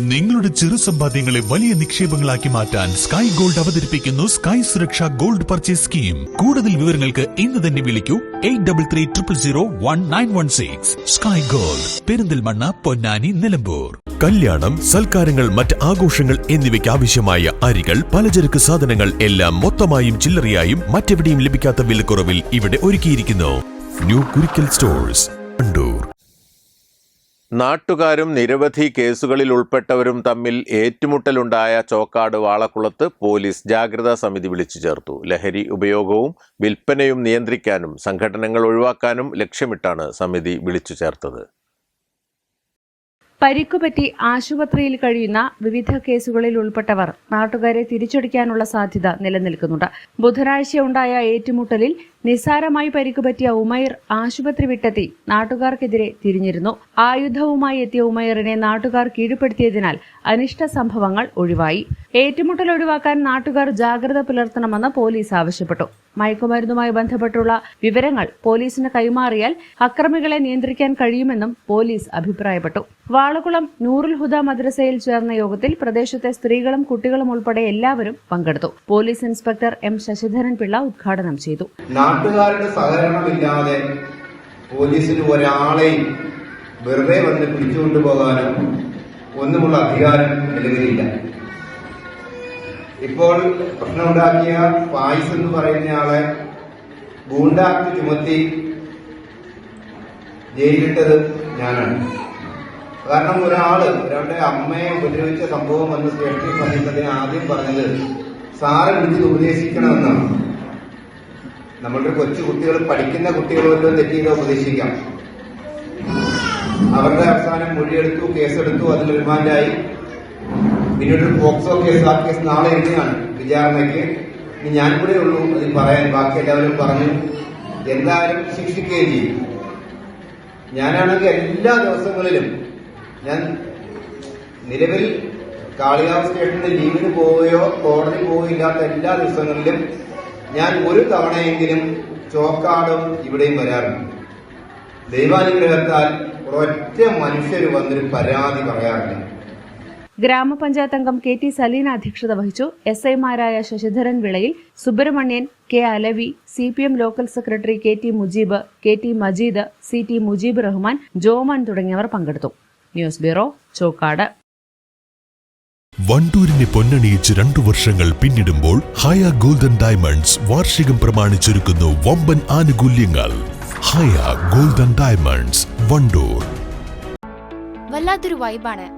നിങ്ങളുടെ ചെറു സമ്പാദ്യങ്ങളെ വലിയ നിക്ഷേപങ്ങളാക്കി മാറ്റാൻ സ്കൈ ഗോൾഡ് അവതരിപ്പിക്കുന്നു sky Suraksha gold purchase scheme കൂടുതൽ വിവരങ്ങൾക്ക് ഇന്ന് തന്നെ വിളിക്കൂ eight double three triple zero one nine one six sky gold Perinthalmanna Ponnani Nilambur. കല്യാണം സൽക്കാരങ്ങൾ മറ്റ് ആഘോഷങ്ങൾ എന്നിവയ്ക്ക് ആവശ്യമായ അരികൾ പലചരക്ക് സാധനങ്ങൾ എല്ലാം മൊത്തമായും ചില്ലറയായും മറ്റെവിടെയും ലഭിക്കാത്ത വിലക്കുറവിൽ ഇവിടെ ഒരുക്കിയിരിക്കുന്നു. ന്യൂ കുരിക്കൽ സ്റ്റോഴ്സ് കണ്ടൂർ നാട്ടുകാരും നിരവധി കേസുകളിൽ ഉൾപ്പെട്ടവരും തമ്മിൽ ഏറ്റുമുട്ടലുണ്ടായ ചോക്കാട് വാളക്കുളത്ത് പോലീസ് ജാഗ്രതാ സമിതി വിളിച്ചു ചേർത്തു. ലഹരി ഉപയോഗവും വിൽപ്പനയും നിയന്ത്രിക്കാനും സംഘടനകൾ ഒഴിവാക്കാനും ലക്ഷ്യമിട്ടാണ് സമിതി വിളിച്ചു ചേർത്തത്. പരിക്കുപറ്റി ആശുപത്രിയിൽ കഴിയുന്ന വിവിധ കേസുകളിൽ ഉൾപ്പെട്ടവർ നാട്ടുകാരെ തിരിച്ചടിക്കാനുള്ള സാധ്യത നിലനിൽക്കുന്നുണ്ട്. ബുധനാഴ്ച ഉണ്ടായ ഏറ്റുമുട്ടലിൽ നിസ്സാരമായി പരിക്കുപറ്റിയ ഉമൈർ ആശുപത്രി വിട്ടെത്തി നാട്ടുകാർക്കെതിരെ തിരിഞ്ഞിരുന്നു. ആയുധവുമായി എത്തിയ ഉമൈറിനെ നാട്ടുകാർ കീഴ്പ്പെടുത്തിയതിനാൽ അനിഷ്ട സംഭവങ്ങൾ ഒഴിവായി. ഏറ്റുമുട്ടൽ ഒഴിവാക്കാൻ നാട്ടുകാർ ജാഗ്രത പുലർത്തണമെന്ന് പോലീസ് ആവശ്യപ്പെട്ടു. മയക്കുമരുന്നുമായി ബന്ധപ്പെട്ടുള്ള വിവരങ്ങൾ പോലീസിന് കൈമാറിയാൽ അക്രമികളെ നിയന്ത്രിക്കാൻ കഴിയുമെന്നും പോലീസ് അഭിപ്രായപ്പെട്ടു. വാളകുളം നൂറുൽ ഹുദ മദ്രസയിൽ ചേർന്ന യോഗത്തിൽ പ്രദേശത്തെ സ്ത്രീകളും കുട്ടികളും ഉൾപ്പെടെ എല്ലാവരും പങ്കെടുത്തു. Police inspector M Sasidharan Pillai ഉദ്ഘാടനം ചെയ്തു. നാട്ടുകാരുടെ സഹകരണമില്ലാതെ പോലീസിന് ഒരാളെയും വെറുതെ വന്ന് പിടിച്ചുകൊണ്ടുപോകാനോ ഒന്നുമുള്ള അധികാരം നിലവിലില്ല. ഇപ്പോൾ പ്രശ്നമുണ്ടാക്കിയ ഫായിസ് എന്ന് പറയുന്നയാളെ ഗൂണ്ടാക്ട് ചുമത്തി ജയിലിട്ടത് ഞാനാണ്. കാരണം ഒരാൾ ഒരാളുടെ അമ്മയെ ഉപദ്രവിച്ച സംഭവം വന്ന് സ്റ്റേഷനിൽ പറയുന്നതിന് ആദ്യം പറഞ്ഞത് സാറ് വിളിച്ചത് ഉപദേശിക്കണമെന്നാണ്. നമ്മളുടെ കൊച്ചു കുട്ടികൾ പഠിക്കുന്ന കുട്ടികളോല്ലോ തെറ്റിയതോ ഉപദേശിക്കാം. അവരുടെ അവസാനം മൊഴിയെടുത്തു കേസെടുത്തു അതിൽ റിമാൻഡായി പിന്നീട് പോക്സോ കേസ് ആ കേസ് നാളെ എഴുതിയാണ് വിചാരണയ്ക്ക്. ഇനി ഞാൻ കൂടെ ഉള്ളൂ അതിൽ പറയാൻ ബാക്കി എല്ലാവരും പറഞ്ഞു. എന്തായാലും ശിക്ഷിക്കുകയും ചെയ്യും. ഞാനാണെങ്കിൽ എല്ലാ ദിവസങ്ങളിലും ഞാൻ നിലവിൽ കാളികാവ് സ്റ്റേഷനിൽ ലീവിന് പോവുകയോ കോടതി പോവുകയോ ഇല്ലാത്ത എല്ലാ ദിവസങ്ങളിലും ഞാൻ ഒരു തവണയെങ്കിലും ചോക്കാടും ഇവിടെയും വരാറുണ്ട്. ദൈവാനുഗ്രഹത്താൽ ഒരൊറ്റ മനുഷ്യർ വന്നൊരു പരാതി പറയാറില്ല. ഗ്രാമപഞ്ചായത്ത് അംഗം കെ ടി സലീന അധ്യക്ഷത വഹിച്ചു. എസ് ഐമാരായ Sasidharan Vilayil Subrahmanyan K Alavi C P M local secretary K T Mujeeb K T Majeed C T Mujeeb Rahman Joman തുടങ്ങിയവർ പങ്കെടുത്തു. News bureau Chokkad. വണ്ടൂരിനെ പൊന്നണിയിച്ച് രണ്ടു വർഷങ്ങൾ പിന്നിടുമ്പോൾ ഹയ ഗോൾഡൻ ഡയമണ്ട്സ് വാർഷികം പ്രമാണിച്ചൊരുക്കുന്നു വമ്പൻ ആനുകൂല്യങ്ങൾ. Haya golden diamonds Wandoor. വല്ലാത്തൊരു വൈബാണ്